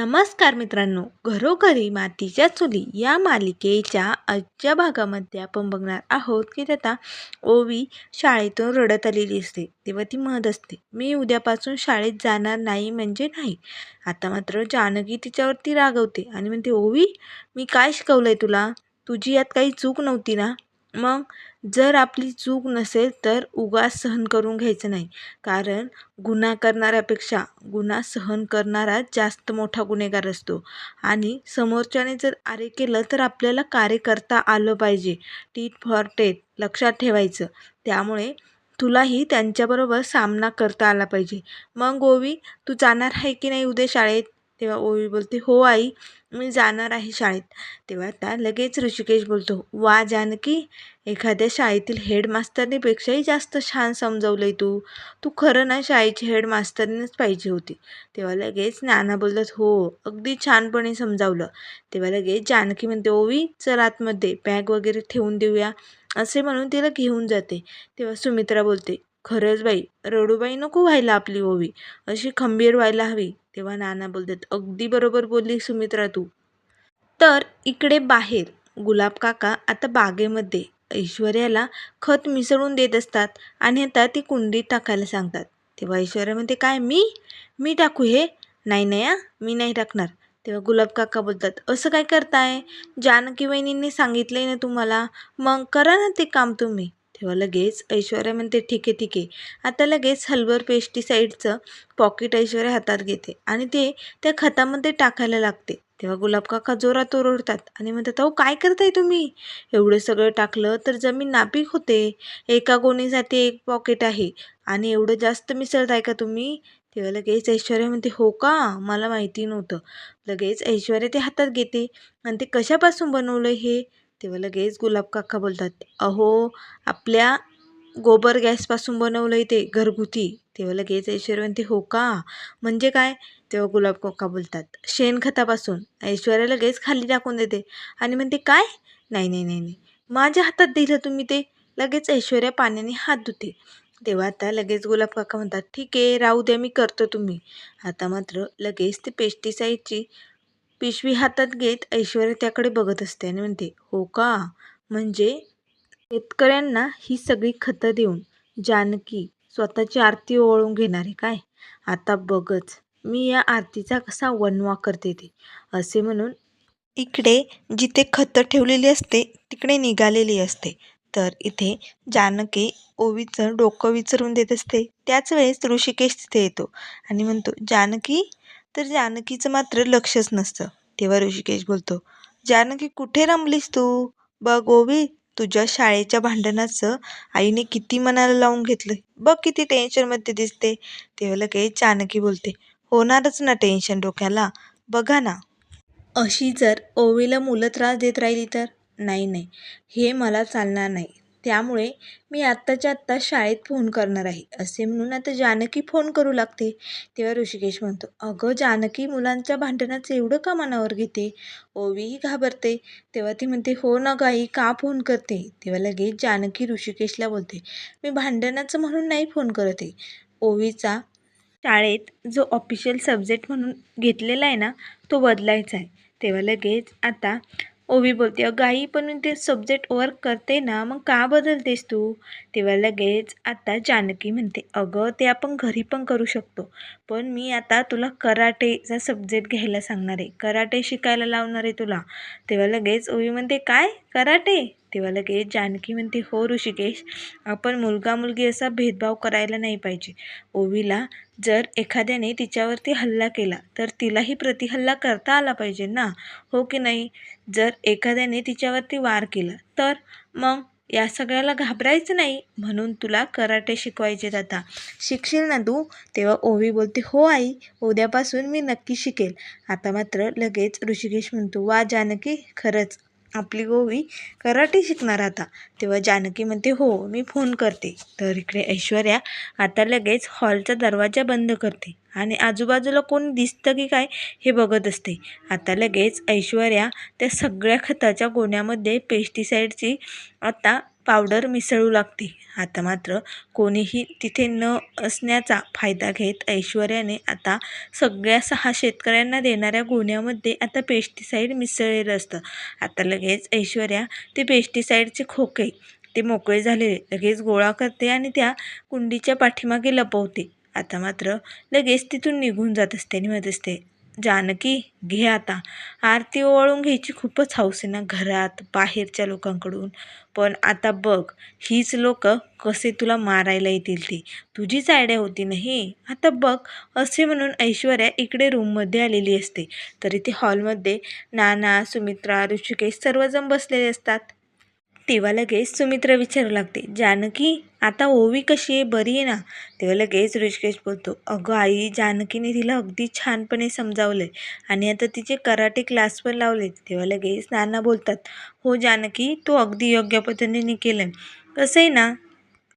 नमस्कार मित्रांनो घरोघरी मातीच्या चुली या मालिकेच्या आजच्या भागामध्ये आपण बघणार आहोत की त्याचा ओवी शाळेतून रडत आलेली असते तेव्हा ती म्हणत असते. मी उद्यापासून शाळेत जाणार नाही म्हणजे नाही. आता मात्र जानकी तिच्यावरती रागवते आणि म्हणते ओवी मी काय शिकवलं आहे तुला? तुझी यात काही चूक नव्हती ना? मग जर आपली चूक नसेल तर उगाच सहन करून घ्यायचं नाही. कारण गुन्हा करणाऱ्यापेक्षा गुन्हा सहन करणारा जास्त मोठा गुन्हेगार असतो. आणि समोरच्याने जर आरे केलं तर आपल्याला कार्य करता आलं पाहिजे. टीट फॉर टेट लक्षात ठेवायचं. त्यामुळे तुलाही त्यांच्याबरोबर सामना करता आला पाहिजे. मग गोवी तू जाणार आहे की नाही उद्या शाळेत? तेव्हा ओवी बोलते हो आई. मी जाणार आहे शाळेत. तेव्हा आता लगेच ऋषिकेश बोलतो वा जानकी एखाद्या शाळेतील हेडमास्तरनीपेक्षाही जास्त छान समजवलं आहे तू. तू खरं ना शाळेची हेडमास्तरनीच पाहिजे होती. तेव्हा लगेच नाना बोलतात हो अगदी छानपणे समजावलं. तेव्हा लगेच जानकी म्हणते ओवी चल आतमध्ये बॅग वगैरे ठेवून देऊया. असे म्हणून तिला घेऊन जाते. तेव्हा सुमित्रा बोलते खरंच बाई रडूबाई नको व्हायला आपली ओवी. अशी खंबीर व्हायला हवी तेव्हा नाना बोलतात अगदी बरोबर बोलली सुमित्रा तू. तर इकडे बाहेर गुलाब काका आता बागेमध्ये ऐश्वर्याला खत मिसळून देत असतात आणि आता ती कुंडीत टाकायला सांगतात. तेव्हा ऐश्वर्या म्हणते काय मी? मी टाकू हे? नाही नाही आ मी नाही टाकणार. तेव्हा गुलाब काका बोलतात असं काय करताय? जानकी वहिनींनी सांगितलंय ना तुम्हाला? मग करा ना ते काम तुम्ही. तेव्हा लगेच. ऐश्वर्या म्हणते ठीक आहे ठीक आहे. आता लगेच हलवर पेस्टिसाईडचं पॉकेट ऐश्वर्या हातात घेते आणि ते त्या खतामध्ये टाकायला लागते. तेव्हा गुलाबकाका जोरात ओरडतात आणि म्हणतात अहो काय करताय तुम्ही? एवढं सगळं टाकलं तर जमीन नापीक होते. एका गोणीसाठी एक पॉकेट आहे आणि एवढं जास्त मिसळताय का तुम्ही? तेव्हा लगेच ऐश्वर्या म्हणते हो का? मला माहिती नव्हतं. लगेच ऐश्वर्या ते हातात घेते आणि ते कशापासून बनवलं हे? तेव्हा लगेच गुलाब काका बोलतात अहो आपल्या गोबर गॅसपासून बनवलं आहे ते घरगुती. तेव्हा लगेच ऐश्वर्या म्हणते हो का? म्हणजे काय? तेव्हा गुलाब काका बोलतात शेणखतापासून. ऐश्वर्या लगेच खाली टाकून देते आणि म्हणते काय? नाही नाही नाही नाही. माझ्या हातात दिलं तुम्ही ते. लगेच ऐश्वर्या पाण्याने हात धुते. तेव्हा आता लगेच गुलाब काका म्हणतात ठीक आहे राहू द्या मी करतो तुम्ही. आता मात्र लगेच ते पेस्टिसाईडची पिशवी हातात घेत ऐश्वर्या त्याकडे बघत असते आणि म्हणते हो का? म्हणजे शेतकऱ्यांना ही सगळी खतं देऊन जानकी स्वतःची आरती ओळून घेणार आहे काय? आता बघच. मी या आरतीचा कसा वनवा करते ते. असे म्हणून इकडे जिथे खतं ठेवलेली असते तिकडे निघालेली असते. तर इथे जानकी ओवीचं डोकं विचारून देत असते. त्याच वेळेस ऋषिकेश तिथे येतो आणि म्हणतो जानकी तर जानकीचं मात्र लक्षच नसतं. तेव्हा ऋषिकेश बोलतो जानकी कुठे रमलीस तू? बघ ओवी तुझ्या शाळेच्या भांडणाचं आईने किती मनाला लावून घेतलं बघ किती टेन्शनमध्ये दिसते. तेव्हा लगेच जानकी बोलते होणारच ना टेन्शन डोक्याला. बघा ना. अशी जर ओवीला मुलं त्रास देत राहिली तर? नाही नाही. हे मला चालणार नाही. त्यामुळे मी आत्ताच्या आत्ता शाळेत फोन करणार आहे. असे म्हणून आता जानकी फोन करू लागते. तेव्हा ऋषिकेश म्हणतो अगं जानकी मुलांच्या भांडणाचं एवढं का मनावर घेते? ओवीही घाबरते. तेव्हा ती म्हणते हो ना गाई का फोन करते? तेव्हा लगेच जानकी ऋषिकेशला बोलते मी भांडणाचं म्हणून नाही फोन करत. आहे ओवीचा शाळेत जो ऑफिशियल सब्जेक्ट म्हणून घेतलेला आहे ना तो बदलायचा आहे. तेव्हा लगेच आता ओवी बोलते अगं आई पण ते सब्जेक्ट वर्क करते ना मग का बदलतेस तू? तेव्हा लगेच आता जानकी म्हणते अगं ते आपण घरी पण करू शकतो पण मी आता तुला कराटेचा सब्जेक्ट घ्यायला सांगणार आहे. कराटे शिकायला लावणार आहे तुला. तेव्हा लगेच ओवी म्हणते काय? कराटे? तेव्हा लगेच जानकी म्हणते हो ऋषिकेश आपण मुलगा मुलगी असा भेदभाव करायला नाही पाहिजे. ओवीला जर एखाद्याने तिच्यावरती हल्ला केला तर तिलाही प्रतिहल्ला करता आला पाहिजे ना? हो की नाही? जर एखाद्याने तिच्यावरती वार केला तर मग या सगळ्याला घाबरायचं नाही. म्हणून तुला कराटे शिकवायचे आता. शिकशील ना तू? तेव्हा ओवी बोलते हो आई उद्यापासून मी नक्की शिकेल. आता मात्र लगेच ऋषिकेश म्हणतो वा जानकी खरंच. आपली गोवी कराटे शिकणार आता. तेव्हा जानकी म्हणते हो मी फोन करते. तर इकडे ऐश्वर्या आता लगेच हॉलचा दरवाजा बंद करते. आणि आजूबाजूला कोण दिसतं की काय हे बघत असते. आता लगेच ऐश्वर्या त्या सगळ्या खताच्या गोण्यामध्ये पेस्टिसाईडची आता पावडर मिसळू लागते. आता मात्र कोणीही तिथे न असण्याचा फायदा घेत ऐश्वर्याने आता सगळ्या सहा शेतकऱ्यांना देणाऱ्या गोण्यामध्ये आता पेस्टिसाईड मिसळलेलं असतं. आता लगेच ऐश्वर्या ते पेस्टिसाईडचे खोके ते मोकळे झालेले लगेच गोळा करते आणि त्या कुंडीच्या पाठीमागे लपवते. आता मात्र लगेच तिथून निघून जात असते आणि म्हणत असते जानकी घे आता. आरती ओवाळून घ्यायची खूपच हौस आहे ना घरात बाहेरच्या लोकांकडून. पण आता बघ हीच लोक कसे तुला मारायला येतील ती. तुझीच आयडिया होती नाही आता बघ असे म्हणून ऐश्वर्या इकडे रूममध्ये आलेली असते. तरी ते हॉलमध्ये नाना सुमित्रा ऋषिकेश सर्वजण बसलेले असतात. तेव्हा लगेच सुमित्रा विचारू लागते जानकी आता ओवी कशी आहे? बरी आहे ना? तेव्हा लगेच ऋषिकेश बोलतो अगं आई जानकीने तिला अगदी छानपणे समजावलं आहे आणि आता तिचे कराटे क्लास पण लावले तेव्हा लगेच नाना बोलतात हो जानकी तू अगदी योग्य पद्धतीने केलं कसं आहे ना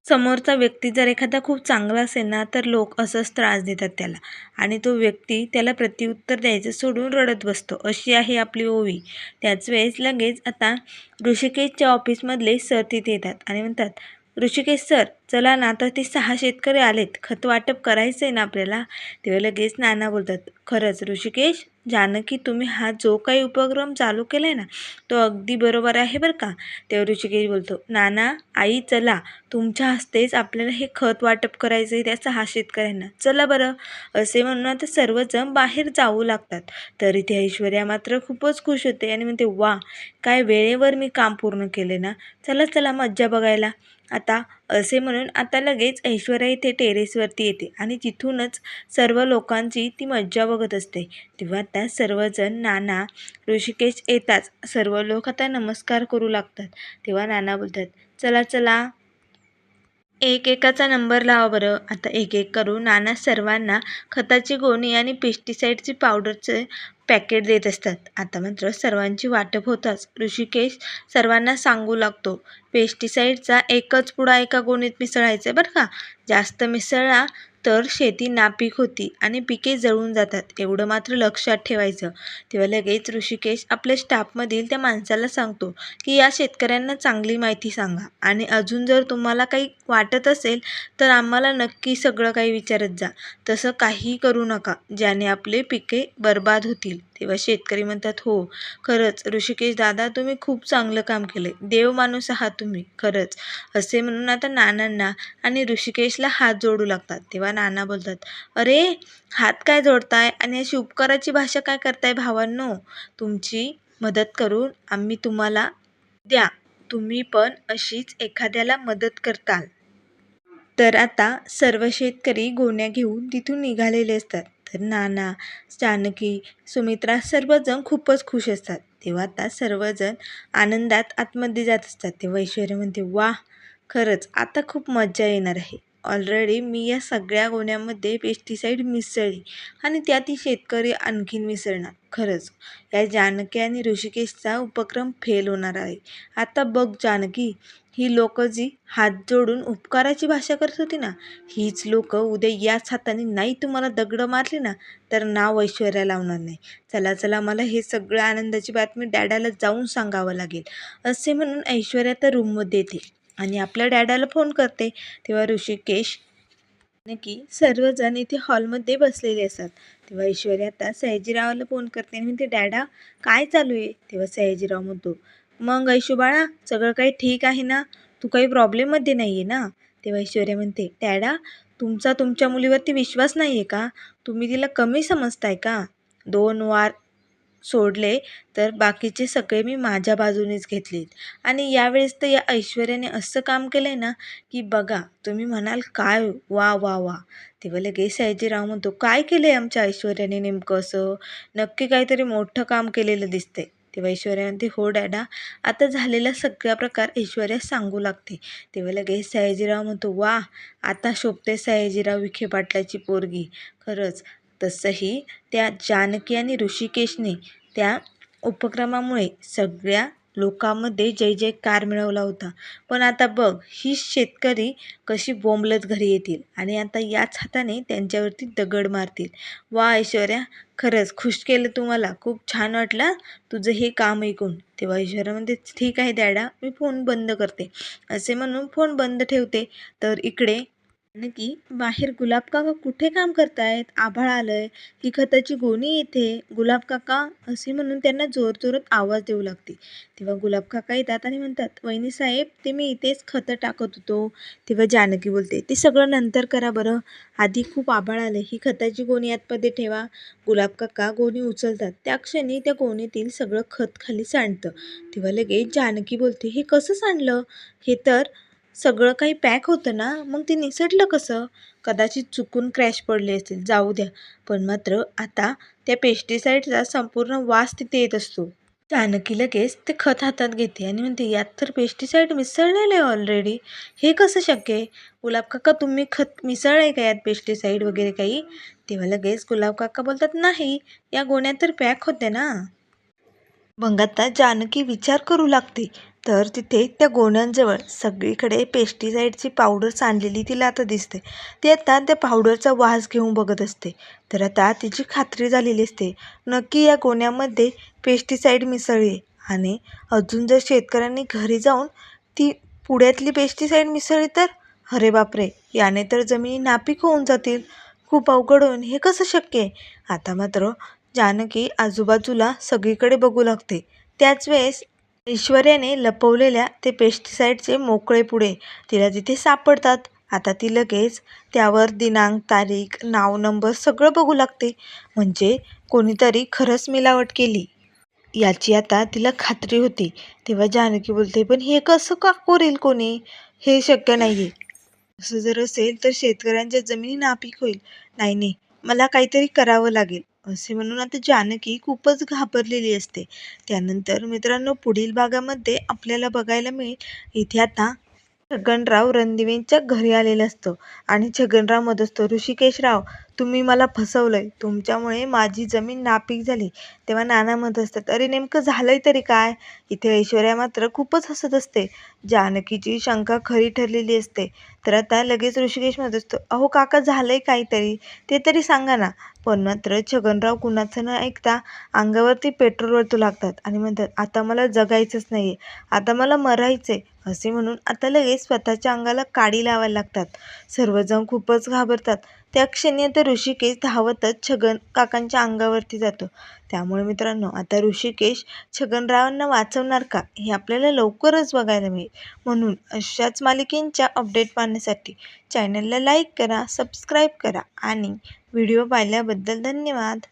समोरचा व्यक्ती जर एखादा खूप चांगला असेल ना तर लोक असंच त्रास देतात त्याला. आणि तो व्यक्ती त्याला प्रत्युत्तर द्यायचं सोडून रडत बसतो. अशी आहे आपली ओवी. त्याच वेळेस लगेच आता ऋषिकेशच्या ऑफिसमधले सर तिथे येतात आणि म्हणतात ऋषिकेश सर चला ना आता ते सहा शेतकरी आलेत. खत वाटप करायचं आहे ना आपल्याला? तेव्हा लगेच नाना बोलतात खरंच ऋषिकेश जानकी तुम्ही हा जो काही उपक्रम चालू केला आहे ना तो अगदी बरोबर आहे बरं का? तेव्हा ऋषिकेश बोलतो नाना आई चला. तुमच्या हस्तेच आपल्याला हे खत वाटप करायचं आहे त्या सहा शेतकऱ्यांना. चला बरं. असे म्हणून आता सर्वजण बाहेर जाऊ लागतात. तर इथे ऐश्वर्या मात्र खूपच खुश होते आणि म्हणते वा काय वेळेवर मी काम पूर्ण केले ना. चला चला मज्जा बघायला. आता असे म्हणून आता लगेच ऐश्वर्या इथे टेरेसवरती येते आणि तिथूनच सर्व लोकांची ती मज्जा बघत असते. तेव्हा आता सर्वजण नाना ऋषिकेश येताच. सर्व लोक आता नमस्कार करू लागतात. तेव्हा नाना बोलतात चला चला. एक एकाचा नंबर लावा बरं. आता एक एक करून नाना सर्वांना खताची गोणी आणि पेस्टिसाईडची पावडरचे पॅकेट देत असतात. आता मात्र सर्वांची वाटप होताच. ऋषिकेश सर्वांना सांगू लागतो पेस्टिसाईडचा एकच पुडा एका गोणीत मिसळायचा आहे बरं का? जास्त मिसळला तर शेती नापीक होती आणि पिके जळून जातात एवढं मात्र लक्षात ठेवायचं. तेव्हा लगेच ऋषिकेश आपल्या स्टाफमधील त्या माणसाला सांगतो की या शेतकऱ्यांना चांगली माहिती सांगा आणि अजून जर तुम्हाला काही वाटत असेल तर आम्हाला नक्की सगळं काही विचारत जा. तसं काही करू नका ज्याने आपले पिके बर्बाद होतील. तेव्हा शेतकरी म्हणतात हो खरंच ऋषिकेश दादा तुम्ही खूप चांगलं काम केलं देव माणूस आहात तुम्ही खरंच. असे म्हणून आता नानांना आणि ऋषिकेशला हात जोडू लागतात. तेव्हा नाना बोलतात अरे हात काय जोडताय आणि अशी उपकाराची भाषा काय करताय भावांनो? तुमची मदत करून आम्ही तुम्हाला द्या. तुम्ही पण अशीच एखाद्याला मदत करताल. तर आता सर्व शेतकरी गोण्या घेऊन तिथून निघालेले असतात. तर नाना जानकी सुमित्रा सर्वजण खूपच खुश असतात. तेव्हा आता सर्वजण आनंदात आतमध्ये जात असतात. तेव्हा ऐश्वर्या म्हणते वा खरंच आता खूप मज्जा येणार आहे. ऑलरेडी मी या सगळ्या गोण्यामध्ये पेस्टिसाईड मिसळली आणि त्या ती शेतकरी आणखीन मिसळणार. खरंच या जानकी आणि ऋषिकेशचा उपक्रम फेल होणार आहे. आता बघ जानकी ही लोक जी हात जोडून उपकाराची भाषा करत होती ना हीच लोक उद्या याच हाताने नाही तुम्हाला दगडं मारली ना तर नाव ऐश्वर्या लावणार नाही. चला चला मला हे सगळं आनंदाची बातमी डॅडाला जाऊन सांगावं लागेल. असे म्हणून ऐश्वर्या तर रूममध्ये येते आणि आपल्या डॅडाला फोन करते. तेव्हा ऋषिकेश की सर्वजण इथे हॉलमध्ये बसलेले असतात. तेव्हा ऐश्वर्या आता सयाजीरावाला फोन करते आणि म्हणते डॅडा काय चालू आहे? तेव्हा सयाजीराव म्हणतो मग ऐशू बाळा सगळं काही ठीक आहे ना? तू काही प्रॉब्लेममध्ये नाही आहे ना? तेव्हा ऐश्वर्या म्हणते डॅडा तुमचा तुमच्या मुलीवरती विश्वास नाही आहे का? तुम्ही तिला कमी समजताय का? दोन वार सोडले तर बाकीचे सगळे मी माझ्या बाजूनेच घेतलेत. आणि यावेळेस तर या ऐश्वर्याने असं काम केलं आहे ना की बघा तुम्ही म्हणाल काय? वा वा वा. तेव्हा लगेच सयाजीराव म्हणतो काय केलं आहे आमच्या ऐश्वर्याने नेमकं असं? नक्की काहीतरी मोठं काम केलेलं दिसतंय. तेव्हा ऐश्वर्या म्हणते हो डॅडा आता झालेला सगळा प्रकार ऐश्वर्या सांगू लागते. तेव्हा लगेच सयाजीराव म्हणतो वा आता शोभते सयाजीराव विखे पाटलाची पोरगी. खरंच तसंही त्या जानकी आणि ऋषिकेशने त्या उपक्रमामुळे सगळ्या लोकांमध्ये जय जयकार मिळवला होता. पण आता बघ ही शेतकरी कशी बोंबलत घरी येतील आणि आता याच हाताने त्यांच्यावरती दगड मारतील. वा ऐश्वर्या खरंच खुश केलं तुम्हाला. खूप छान वाटलं तुझं हे काम ऐकून. तेव्हा ऐश्वर्या म्हणते ठीक आहे डॅडा मी फोन बंद करते. असे म्हणून फोन बंद ठेवते. तर इकडे की बाहेर गुलाब काका कुठे काम करतायत? आभाळ आलंय. ही खताची गोणी येते गुलाब काका असे म्हणून त्यांना जोर जोरात आवाज देऊ लागते. तेव्हा गुलाब काका येतात आणि म्हणतात वहिनी साहेब ते मी इथेच खतं टाकत होतो. तेव्हा जानकी बोलते ते सगळं नंतर करा बरं. आधी खूप आभाळ आलं ही खताची गोणी आतमध्ये ठेवा. गुलाब काका गोणी उचलतात. त्या क्षणी त्या गोणीतील सगळं खत खाली सांडतं. तेव्हा लगेच जानकी बोलते हे कसं सांडलं? हे तर सगळं काही पॅक होतं ना मग ते निसटलं कसं? कदाचित चुकून क्रॅश पडले असतील जाऊ द्या. पण मात्र आता त्या पेस्टिसाईडचा संपूर्ण वास तिथे येत असतो. जानकी लगेच ते खत हातात घेते आणि म्हणते यात तर पेस्टिसाईड मिसळलेलं आहे ऑलरेडी हे कसं शक्य आहे? गुलाब काका तुम्ही खत मिसळलं आहे का यात पेस्टिसाईड वगैरे काही? तेव्हा लगेच गुलाब काका बोलतात नाही या गोण्यात तर पॅक होते ना. मग आता जानकी विचार करू लागते. तर तिथे त्या गोण्यांजवळ सगळीकडे पेस्टीसाईडची पावडर सांडलेली तिला आता दिसते. ती आता त्या पावडरचा वास घेऊन बघत असते. तर आता तिची खात्री झालेली असते. नक्की या गोण्यामध्ये पेस्टीसाईड मिसळली आणि अजून जर शेतकऱ्यांनी घरी जाऊन ती पुण्यातली पेस्टीसाईड मिसळली तर? अरे बापरे! याने तर जमिनी नापीक होऊन जातील. खूप अवघड होऊन हे कसं शक्य आहे? आता मात्र जानकी आजूबाजूला सगळीकडे बघू लागते. त्याच वेळेस ऐश्वर्याने लपवलेल्या ते पेस्टिसाईडचे मोकळे पुढे तिला तिथे सापडतात आता ती लगेच त्यावर दिनांक तारीख नाव नंबर सगळं बघू लागते. म्हणजे कोणीतरी खरंच मिलावट केली. याची आता तिला खात्री होती. तेव्हा जानकी बोलते पण हे कसं का करेल कोणी? हे शक्य नाही आहे असं जर असेल तर शेतकऱ्यांच्या जमिनी नापीक होईल. नाही नाही मला काहीतरी करावं लागेल. असे म्हणून आता जानकी खूपच घाबरलेली असते. त्यानंतर मित्रांनो पुढील भागामध्ये आपल्याला बघायला मिळेल. इथे आता छगनराव रणदिवेंच्या घरी आलेला असतो. आणि छगनराव मत असतो ऋषिकेशराव तुम्ही मला फसवलंय. तुमच्यामुळे माझी जमीन नापीक झाली. तेव्हा नाना म्हणत असतात अरे नेमकं झालंय तरी काय? इथे ऐश्वर्या मात्र खूपच हसत असते. जानकीची शंका खरी ठरलेली असते. तर आता लगेच ऋषिकेश म्हणत असतो अहो काका झालंय काहीतरी. ते तरी सांगा ना. पण मात्र छगनराव कुणाचं न ऐकता अंगावरती पेट्रोल वरतू लागतात आणि म्हणतात आता मला जगायचंच नाही आता मला मरायचं आहे असे म्हणून आता लगेच स्वतःच्या अंगाला काडी लावायला लागतात. सर्वजण खूपच घाबरतात. त्या क्षणी आता ऋषिकेश धावतच छगन काकांच्या अंगावरती जातो. त्यामुळे मित्रांनो आता ऋषिकेश छगनरावांना वाचवणार का? हे आपल्याला लवकरच बघायला मिळेल. म्हणून अशाच मालिकेंच्या अपडेट पाहण्यासाठी चॅनलला लाईक करा सबस्क्राईब करा आणि व्हिडिओ पाहिल्याबद्दल धन्यवाद.